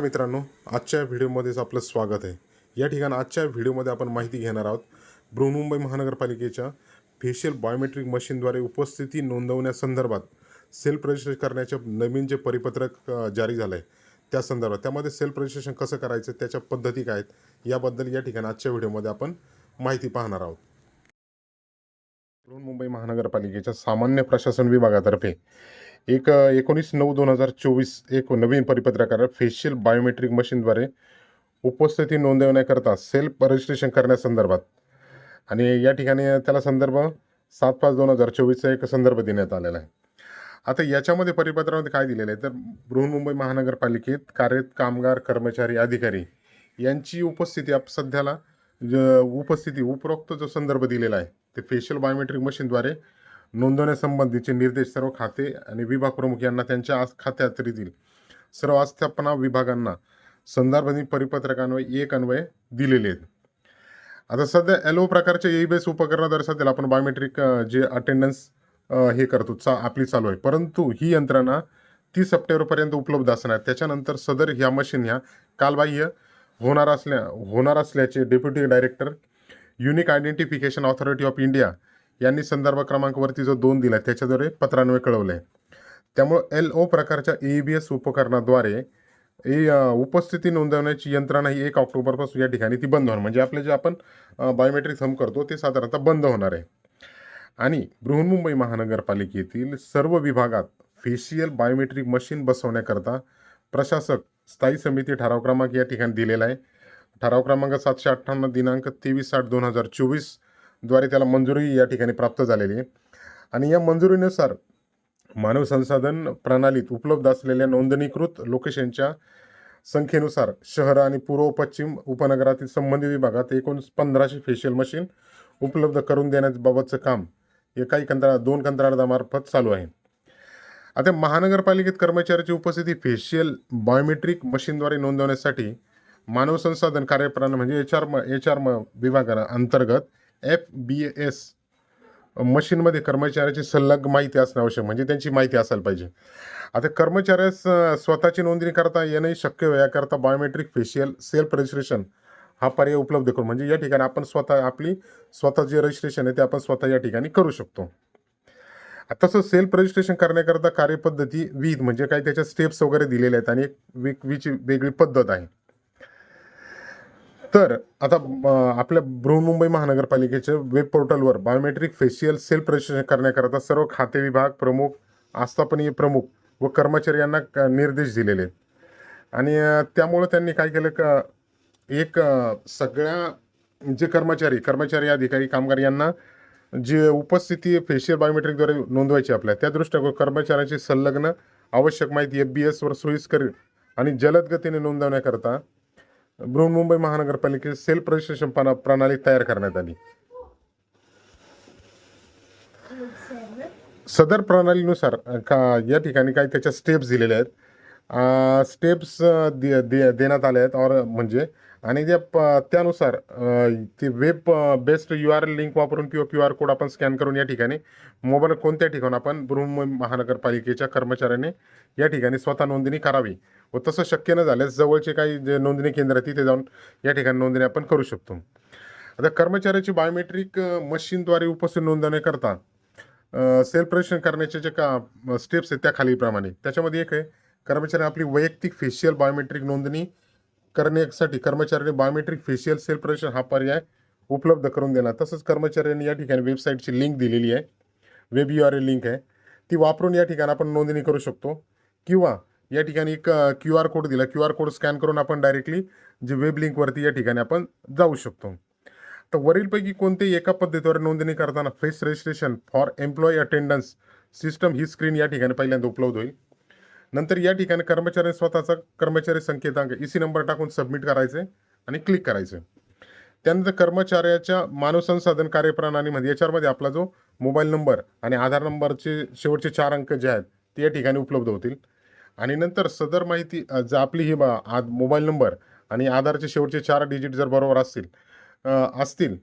मित्रांनो आजच्या व्हिडिओमध्येच आपलं स्वागत आहे. या ठिकाणी आजच्या व्हिडिओमध्ये आपण माहिती घेणार आहोत बृहन्मुंबई महानगरपालिकेच्या फेशियल बायोमेट्रिक मशीनद्वारे उपस्थिती नोंदवण्यासंदर्भात सेल्फ रजिस्ट्रेशन करण्याचे नवीन जे परिपत्रक जारी झालं आहे त्या संदर्भात. त्यामध्ये सेल्फ रजिस्ट्रेशन कसं करायचं त्याच्या पद्धती काय आहेत याबद्दल या ठिकाणी आजच्या व्हिडिओमध्ये आपण माहिती पाहणार आहोत. बृहन्मुंबई महानगरपालिकेच्या सामान्य प्रशासन विभागातर्फे एक एकोणीस नऊ दोन हजार चोवीस एक नवीन परिपत्रकार फेशियल बायोमेट्रिक मशीनद्वारे उपस्थिती नोंदवण्याकरता सेल्फ रजिस्ट्रेशन करण्यासंदर्भात आणि या ठिकाणी त्याला संदर्भ सात पाच दोन हजार चोवीसचा एक संदर्भ देण्यात आलेला आहे. आता याच्यामध्ये परिपत्रामध्ये काय दिलेलं आहे? तर बृहन्मुंबई महानगरपालिकेत कार्यरत कामगार कर्मचारी अधिकारी यांची उपस्थिती आप सध्याला उपस्थिती उपरोक्त जो संदर्भ दिलेला आहे ते फेशियल बायोमेट्रिक मशीनद्वारे नोंदवण्यासंबंधीचे निर्देश सर्व खाते आणि विभाग प्रमुख यांना त्यांच्या आस- खात्यातील सर्व आस्थापना विभागांना संदर्भातील परिपत्रकान्वये एक अन्वये दिलेले आहेत. आता सध्या एलो प्रकारचे प्रकारच्या ई बेस उपकरणाद्वारे सध्याला आपण बायोमेट्रिक जे अटेंडन्स हे करतो चा आपली चालू आहे. परंतु ही यंत्रणा तीस सप्टेंबरपर्यंत उपलब्ध असणार. त्याच्यानंतर सदर ह्या मशीन ह्या कालबाह्य होणार असल्या होणार असल्याचे deputy director unique identification authority of India यांनी संदर्भ क्रमांकावरती जो दोन दिला आहे त्याच्याद्वारे पत्रान्वये कळवलं आहे त्यामुळं एल ओ प्रकारच्या ए बी एस उपकरणाद्वारे ए उपस्थिती नोंदवण्याची यंत्रणा ही एक ऑक्टोबरपासून या ठिकाणी ती बंद होणार. म्हणजे आपले जे आपण बायोमेट्रिक थम करतो ते साधारणतः बंद होणार आहे. आणि बृहन्मुंबई महानगरपालिकेतील सर्व विभागात फेशियल बायोमेट्रिक मशीन बसवण्याकरता प्रशासक स्थायी समिती ठराव क्रमांक या ठिकाणी दिलेला आहे. ठराव क्रमांक सातशे अठ्ठ्याण्णव दिनांक तेवीस आठ दोन हजार चोवीसद्वारे त्याला मंजुरी या ठिकाणी प्राप्त झालेली आहे. आणि या मंजुरीनुसार मानव संसाधन प्रणालीत उपलब्ध असलेल्या नोंदणीकृत लोकेशनच्या संख्येनुसार शहर आणि पूर्व पश्चिम उपनगरातील संबंधित विभागात एकूण पंधराशे फेशियल मशीन उपलब्ध करून देण्याबाबतचं काम हे काही दोन कंत्राळामार्फत चालू आहे. आता महानगरपालिकेत कर्मचाऱ्याची उपस्थिती फेशियल बायोमेट्रिक मशीनद्वारे नोंदवण्यासाठी मानव संसाधन कार्यप्रणाली म्हणजे H R M H R M विभागा अंतर्गत एफ बी एस मशीनमध्ये कर्मचाऱ्याची संलग्न माहिती असणं आवश्यक म्हणजे त्यांची माहिती असायला पाहिजे आता कर्मचाऱ्यास स्वतःची नोंदणी करता येणंही शक्य आहे. याकरता बायोमेट्रिक फेशियल सेल्फ रजिस्ट्रेशन हा पर्याय उपलब्ध करू म्हणजे या ठिकाणी आपण स्वतः आपली स्वतः जे रजिस्ट्रेशन आहे ते आपण स्वतः या ठिकाणी करू शकतो तसं सेल्फ रजिस्ट्रेशन करण्याकरता कार्यपद्धती विविध म्हणजे काही त्याच्या स्टेप्स वगैरे दिलेले आहेत आणि एक वेग वेगळी पद्धत आहे तर आता आपल्या बृहन्मुंबई महानगरपालिकेच्या वेब पोर्टलवर बायोमेट्रिक फेशियल सेल्फ रजिस्ट्रेशन करण्याकरता सर्व खाते विभाग प्रमुख आस्थापनीय प्रमुख व कर्मचारी यांना निर्देश दिलेले आहेत. आणि त्यामुळं त्यांनी काय केलं का एक सगळ्या जे कर्मचारी कर्मचारी अधिकारी कामगार यांना जे उपस्थिती फेशियल बायोमेट्रिकद्वारे नोंदवायची आपल्या त्या दृष्टीने कर्मचाऱ्यांची संलग्न आवश्यक माहिती एफ बी एसवर सोयीस्कर आणि जलद गतीने नोंदवण्याकरता बृहन्मुंबई महानगरपालिकेत सेल्फ रजिस्ट्रेशन प्रणाली तयार करण्यात आली. सदर प्रणालीनुसार का या ठिकाणी काही त्याच्या स्टेप्स दिलेल्या आहेत. स्टेप्स दे दे देण्यात आले आहेत. और म्हणजे आणि त्या प- त्यानुसार ते web based U R link वापरून किंवा क्यू आर कोड आपण स्कॅन करून या ठिकाणी मोबाईल कोणत्या ठिकाणी आपण बृहन्मुंबई महानगरपालिकेच्या कर्मचाऱ्याने या ठिकाणी स्वतः नोंदणी करावी. व तसं शक्य न झाल्यास जवळचे काही जे नोंदणी केंद्र आहे तिथे जाऊन या ठिकाणी नोंदणी आपण करू शकतो. आता कर्मचाऱ्याची बायोमेट्रिक मशीनद्वारे उपस्थित नोंदवण्याकरता सेल्फ रजिस्ट्रेशन करण्याचे जे का स्टेप्स आहेत त्या खालीलप्रमाणे. त्याच्यामध्ये एक आहे कर्मचारी आपली वैयक्तिक फेशियल बायोमेट्रिक नोंदणी करण्यासाठी कर्मचाऱ्याने बायोमेट्रिक फेशियल सेल्फ रजिस्ट्रेशन हा पर्याय उपलब्ध करून देणार. तसंच कर्मचाऱ्यांनी या ठिकाणी वेबसाईटची लिंक दिलेली आहे. Web U R A link आहे. ती वापरून या ठिकाणी आपण नोंदणी करू शकतो. किंवा या ठिकाणी एक क्यू आर कोड दिला. क्यू आर कोड स्कॅन करून आपण डायरेक्टली जे वेब लिंकवरती या ठिकाणी आपण जाऊ शकतो. तर वरीलपैकी कोणत्याही एका पद्धतीवर नोंदणी करताना face registration for employee attendance system he screen या ठिकाणी पहिल्यांदा उपलब्ध होईल. नंतर या ठिकाणी कर्मचारी स्वतःचा कर्मचारी संकेतांक ई सी नंबर टाकून सबमिट करायचे आणि क्लिक करायचे. त्यानंतर कर्मचाऱ्याच्या मानव संसाधन कार्यप्रणालीमध्ये याच्यामध्ये आपला जो मोबाईल नंबर आणि आधार नंबरचे शेवटचे चार अंक जे आहेत ते या ठिकाणी उपलब्ध होतील. आणि नंतर सदर माहिती जर आपली ही बा- आ मोबाईल नंबर आणि आधारचे शेवटचे चार डिजिट जर बरोबर असतील असतील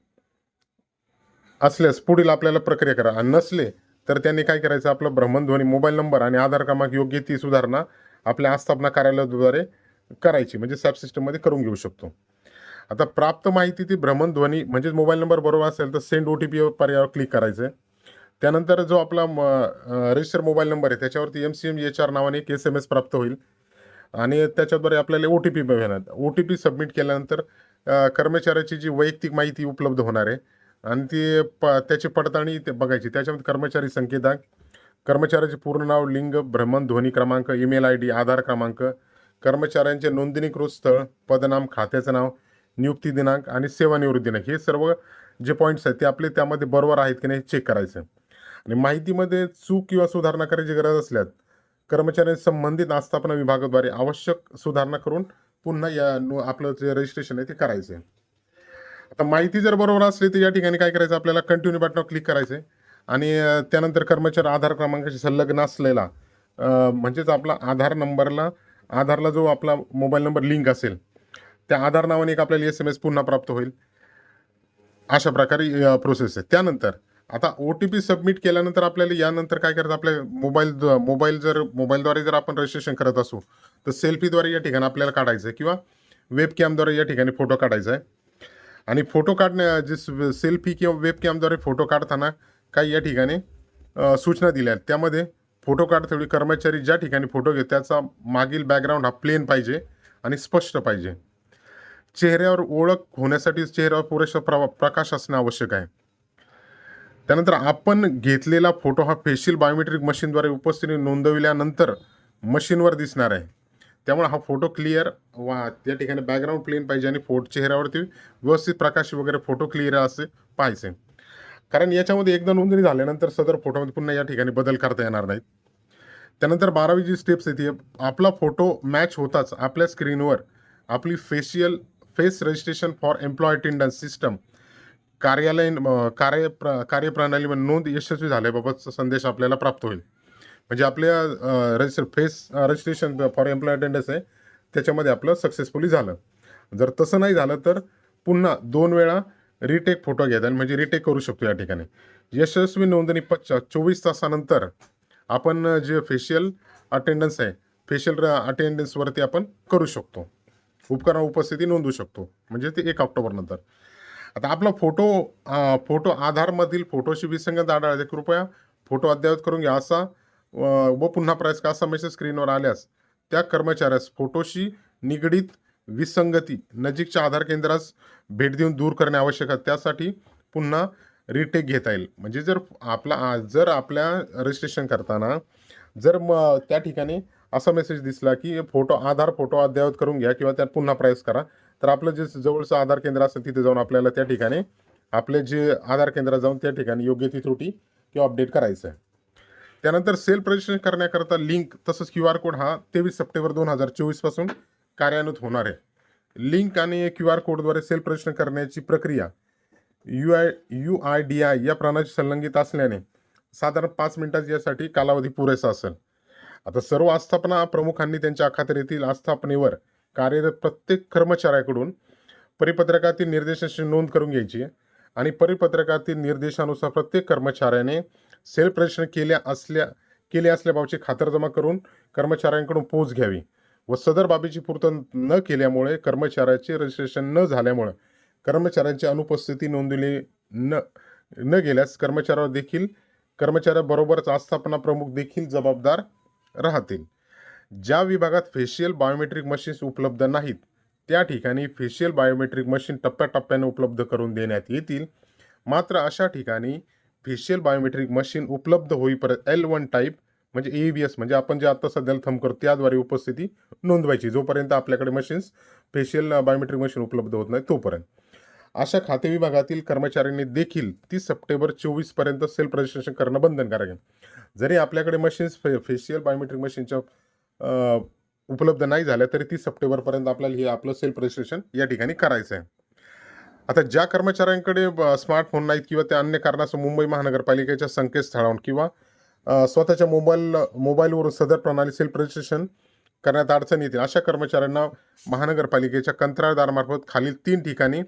असल्यास पुढील आपल्याला प्रक्रिया करा. आणि नसले तर त्यांनी काय करायचं? आपलं भ्रमणध्वनी मोबाईल नंबर आणि आधार क्रमांक योग्य ती सुधारणा आपल्या आस्थापना कार्यालयाद्वारे करायची. म्हणजे सॅप सिस्टममध्ये करून घेऊ शकतो. आता प्राप्त माहिती ती भ्रमणध्वनी म्हणजेच मोबाईल नंबर बरोबर असेल तर सेंड ओ टी पी पर्यायावर क्लिक करायचं. आहे त्यानंतर जो आपला रजिस्टर मोबाईल नंबर आहे त्याच्यावरती M C M H R नावाने एक एस एम एस प्राप्त होईल. आणि त्याच्याद्वारे आपल्याला ओ टी पी मिळणार ओ टी पी सबमिट केल्यानंतर कर्मचाऱ्याची जी वैयक्तिक माहिती उपलब्ध होणार आहे आणि ती प त्याची पडताळणी ते बघायची. त्याच्यामध्ये कर्मचारी संकेतांक कर्मचाऱ्याचे पूर्ण नाव लिंग भ्रमण ध्वनी क्रमांक ईमेल आय डी आधार क्रमांक कर्मचाऱ्यांचे नोंदणीकृत स्थळ पदनाम खात्याचं नाव नियुक्ती दिनांक आणि सेवानिवृत्ती दिनांक. हे सर्व जे पॉईंट्स आहेत ते आपले त्यामध्ये बरोबर आहेत की नाही चेक करायचं. आणि माहितीमध्ये चूक किंवा सुधारणा करायची गरज असल्यास कर्मचाऱ्यांनी संबंधित आस्थापना विभागाद्वारे आवश्यक सुधारणा करून पुन्हा या आपलं जे रजिस्ट्रेशन आहे ते करायचं. आहे आता माहिती जर बरोबर असली तर या ठिकाणी काय करायचं? आपल्याला कंटिन्यू बटनावर क्लिक करायचं आहे आणि त्यानंतर कर्मचारी आधार क्रमांकाशी संलग्न असलेला म्हणजेच आपला आधार नंबरला आधारला जो आपला मोबाईल नंबर लिंक असेल त्या आधार नावाने एक आपल्याला एस एम एस पुन्हा प्राप्त होईल. अशा प्रकारे प्रोसेस आहे. त्यानंतर आता ओ टी पी सबमिट केल्यानंतर आपल्याला यानंतर काय करतात आपल्या मोबाईल मोबाईल जर मोबाईलद्वारे जर आपण रजिस्ट्रेशन करत असू तर सेल्फीद्वारे या ठिकाणी आपल्याला काढायचं आहे किंवा वेब कॅमद्वारे या ठिकाणी फोटो काढायचा आहे आणि फोटो काढण्या जे सेल्फी किंवा वेब कॅमद्वारे फोटो काढताना काही या ठिकाणी सूचना दिल्या आहेत. त्यामध्ये फोटो काढतेवेळी कर्मचारी ज्या ठिकाणी फोटो घेत त्याचा मागील बॅकग्राऊंड हा प्लेन पाहिजे आणि स्पष्ट पाहिजे. चेहऱ्यावर ओळख होण्यासाठी चेहऱ्यावर पुरेसा प्र प्रकाश असणे आवश्यक आहे. त्यानंतर आपण घेतलेला फोटो हा फेशियल बायोमेट्रिक मशीनद्वारे उपस्थिती नोंदविल्यानंतर मशीनवर दिसणार आहे. त्यामुळे हा फोटो क्लिअर वा त्या ठिकाणी बॅकग्राऊंड प्लेन पाहिजे आणि फोट चेहऱ्यावरती व्यवस्थित प्रकाश वगैरे फोटो क्लिअर असे पाहिजे कारण याच्यामध्ये एकदा नोंदणी झाल्यानंतर सदर फोटोमध्ये पुन्हा या ठिकाणी बदल करता येणार नाहीत. त्यानंतर बारावी जी स्टेप्स येते आपला फोटो मॅच होताच आपल्या स्क्रीनवर आपली facial face registration for employee attendance system कार्यालयीन कार्य प्र कार्यप्रणालीमध्ये नोंद यशस्वी झाल्याबाबतचा संदेश आपल्याला प्राप्त होईल. म्हणजे आपल्या register face registration for employee attendance आहे त्याच्यामध्ये आपलं सक्सेसफुली झालं. जर तसं नाही झालं तर पुन्हा दोन वेळा रिटेक फोटो घेता म्हणजे रिटेक करू शकतो या ठिकाणी. यशस्वी नोंदणी पश्चात चोवीस तासानंतर आपण जे फेशियल अटेंडन्स आहे फेशियल अटेंडन्सवरती आपण करू शकतो. उपकरण उपस्थिती नोंदवू शकतो. म्हणजे ते एक ऑक्टोबरनंतर आता आपला फोटो फोटो आधारमधील फोटोशी विसंगत आढळते कृपया फोटो अद्ययावत करून घ्या असा व पुन्हा प्राईस का असा मेसेज स्क्रीनवर आल्यास त्या कर्मचाऱ्यास फोटोशी निगडीत विसंगती नजीकच्या आधार केंद्रास भेट देऊन दूर करणे आवश्यक आहे. त्यासाठी पुन्हा रिटेक घेता येईल. म्हणजे जर आपला जर आपल्या रजिस्ट्रेशन करताना जर म त्या ठिकाणी असा मेसेज दिसला की फोटो आधार फोटो अद्ययावत करून घ्या किंवा त्यात पुन्हा प्राईस करा तर आपलं जे जवळचं आधार केंद्र असेल तिथे जाऊन आपल्याला त्या ठिकाणी आपले जे आधार केंद्रात जाऊन त्या ठिकाणी योग्य ती त्रुटी किंवा अपडेट करायचं आहे त्यानंतर सेल्फ रजिस्ट्रेशन करण्याकरता लिंक तसंच क्यू आर कोड हा तेवीस सप्टेंबर दोन हजार चोवीसपासून कार्यान्वित होणार आहे. लिंक आणि क्यू आर कोडद्वारे सेल्फ रजिस्ट्रेशन करण्याची प्रक्रिया U I U I D I या प्रणाली संलंगित असल्याने साधारण पाच मिनिटात यासाठी कालावधी पुरेसा असेल. आता सर्व आस्थापना प्रमुखांनी त्यांच्या अखत्यारीतील आस्थापनेवर कार्यरत प्रत्येक कर्मचाऱ्याकडून परिपत्रकातील निर्देशांची नोंद करून घ्यायची आणि परिपत्रकातील निर्देशानुसार प्रत्येक कर्मचाऱ्याने सेल्फ रजिस्ट्रेशन केल्या असल्या केले असल्याबाबतची खातरजमा करून कर्मचाऱ्यांकडून पोच घ्यावी व सदर बाबीची पूर्तता न केल्यामुळे कर्मचाऱ्याचे रजिस्ट्रेशन न झाल्यामुळे कर्मचाऱ्यांची अनुपस्थिती नोंदवली न न गेल्यास कर्मचाऱ्यावर देखील कर्मचाऱ्याबरोबरच आस्थापना प्रमुख देखील जबाबदार राहतील. ज्या विभागात फेशियल बायोमेट्रिक मशीन्स उपलब्ध नाहीत त्या ठिकाणी फेशियल बायोमेट्रिक मशीन टप्प्याटप्प्याने उपलब्ध करून देण्यात येतील. मात्र अशा ठिकाणी फेशियल बायोमेट्रिक मशीन उपलब्ध होईपर्यंत एल वन टाईप म्हणजे ए बी एस म्हणजे आपण जे आता सध्याला थंब करतो त्याद्वारे उपस्थिती नोंदवायची जोपर्यंत आपल्याकडे मशीन्स फेशियल बायोमेट्रिक मशीन उपलब्ध होत नाही तोपर्यंत. अशा खाते विभागातील कर्मचाऱ्यांनी देखील तीस सप्टेंबर चोवीसपर्यंत सेल्फ रजिस्ट्रेशन करणं बंधनकारक आहे. जरी आपल्याकडे मशीन्स फे फेशियल बायोमेट्रिक मशीनच्या उपलब्ध नाही झाल्या तरी तीस सप्टेंबरपर्यंत आपल्याला हे आपलं सेल्फ रजिस्ट्रेशन या ठिकाणी करायचं आहे. आता ज्या कर्मचाऱ्यांकडे स्मार्टफोन नाहीत किंवा त्या अन्य कारणास्तव मुंबई महानगरपालिकेच्या संकेतस्थळावरून किंवा स्वतःच्या मोबाईल मोबाईलवरून सदर प्रणाली सेल्फ रजिस्ट्रेशन करण्यात अडचण येते अशा कर्मचाऱ्यांना महानगरपालिकेच्या कंत्राटदारामार्फत खालील तीन ठिकाणी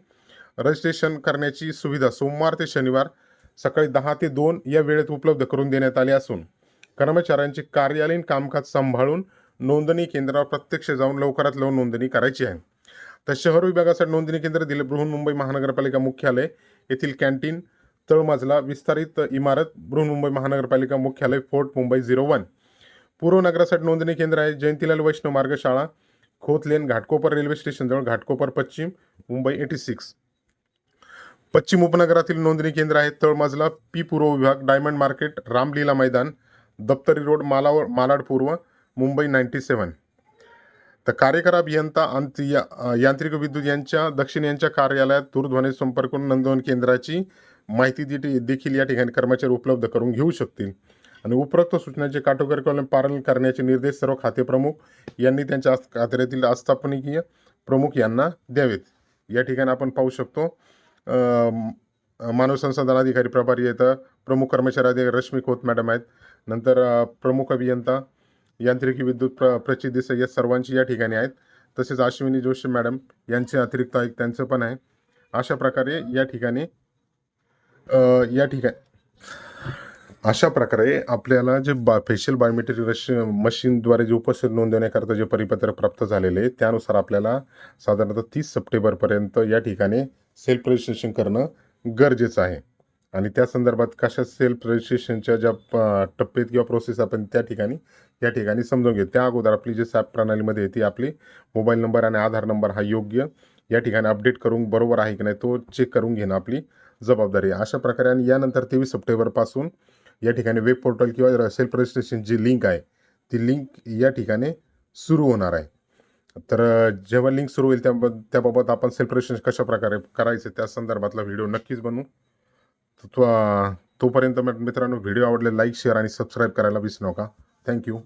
रजिस्ट्रेशन करण्याची सुविधा सोमवार ते शनिवार सकाळी दहा ते दोन या वेळेत उपलब्ध करून देण्यात आली असून कर्मचाऱ्यांचे कार्यालयीन कामकाज सांभाळून नोंदणी केंद्रावर प्रत्यक्ष जाऊन लवकरात लवकर नोंदणी करायची आहे. तर शहर विभागासाठी नोंदणी केंद्र दिले बृहन्मुंबई महानगरपालिका मुख्यालय येथील कॅन्टीन तळमजला विस्तारित इमारत बृहन्मुंबई महानगरपालिका मुख्यालय फोर्ट मुंबई झिरो वन. पूर्व नगरासाठी नोंदणी केंद्र आहे जयंतीलाल वैष्णव मार्ग शाळा खोतलेन घाटकोपर रेल्वे स्टेशनजवळ घाटकोपर पश्चिम मुंबई एटी सिक्स. पश्चिम उपनगरातील नोंदणी केंद्र आहे तळमजला पी पूर्व विभाग डायमंड मार्केट रामलीला मैदान दप्तरी रोड मालावर मालाड पूर्व मुंबई नाईन्टी सेवन तर कार्यकर अभियंता अंत या- यांत्रिक विद्युत यांच्या दक्षिण यांच्या कार्यालयात दूरध्वनी संपर्क नोंदवण केंद्राची माहिती दे- देखील या ठिकाणी कर्मचारी उपलब्ध करून घेऊ शकतील. आणि उपरोक्त सूचनांचे काटेकोरपणे पालन करण्याचे निर्देश सर्व खातेप्रमुख यांनी त्यांच्या खात्यातील आस्थापनिकीय प्रमुख यांना द्यावेत. या ठिकाणी आपण पाहू शकतो मानव संसाधन अधिकारी प्रभारी येतं प्रमुख कर्मचारी अधिकारी रश्मी खोत मॅडम आहेत. नंतर प्रमुख अभियंता यांत्रिकी विद्युत प्र प्रचित देसाई या सर्वांची या ठिकाणी आहेत. तसेच अश्विनी जोशी मॅडम यांचे अतिरिक्त आयुक्त त्यांचं पण आहे. अशा प्रकारे या ठिकाणी या ठिकाणी अशा प्रकारे आपल्याला जे बा फेशियल बायोमेट्रिक रश मशीनद्वारे जे उपस्थित नोंदवण्याकरता जे परिपत्र प्राप्त झालेले आहे त्यानुसार आपल्याला साधारणतः तीस सप्टेंबरपर्यंत या ठिकाणी सेल्फ रजिस्ट्रेशन करणं गरजेचं आहे. आणि त्या संदर्भात कशा सेल्फ रजिस्ट्रेशनच्या ज्या टप्प्यात किंवा प्रोसेस आपण त्या ठिकाणी या ठिकाणी समजून घेऊ. त्या अगोदर आपली जी सॅप प्रणालीमध्ये ती आपली मोबाईल नंबर आणि आधार नंबर हा योग्य या ठिकाणी अपडेट करून बरोबर आहे की नाही तो चेक करून घेणं आपली जबाबदारी आहे. अशा प्रकारे आणि यानंतर तेवीस सप्टेंबरपासून या ठिकाणी वेब पोर्टल किंवा सेल्फ रजिस्ट्रेशन जी लिंक आहे ती लिंक या ठिकाणी सुरू होणार आहे. तर जेव्हा लिंक सुरू होईल त्या त्याबाबत आपण सेल्फ रजिस्ट्रेशन कशा प्रकारे करायचं त्या संदर्भातला व्हिडिओ नक्कीच बनवू. तर तोपर्यंत मित्रांनो व्हिडिओ आवडले लाईक शेअर आणि सबस्क्राईब करायला विसरू नका. थँक्यू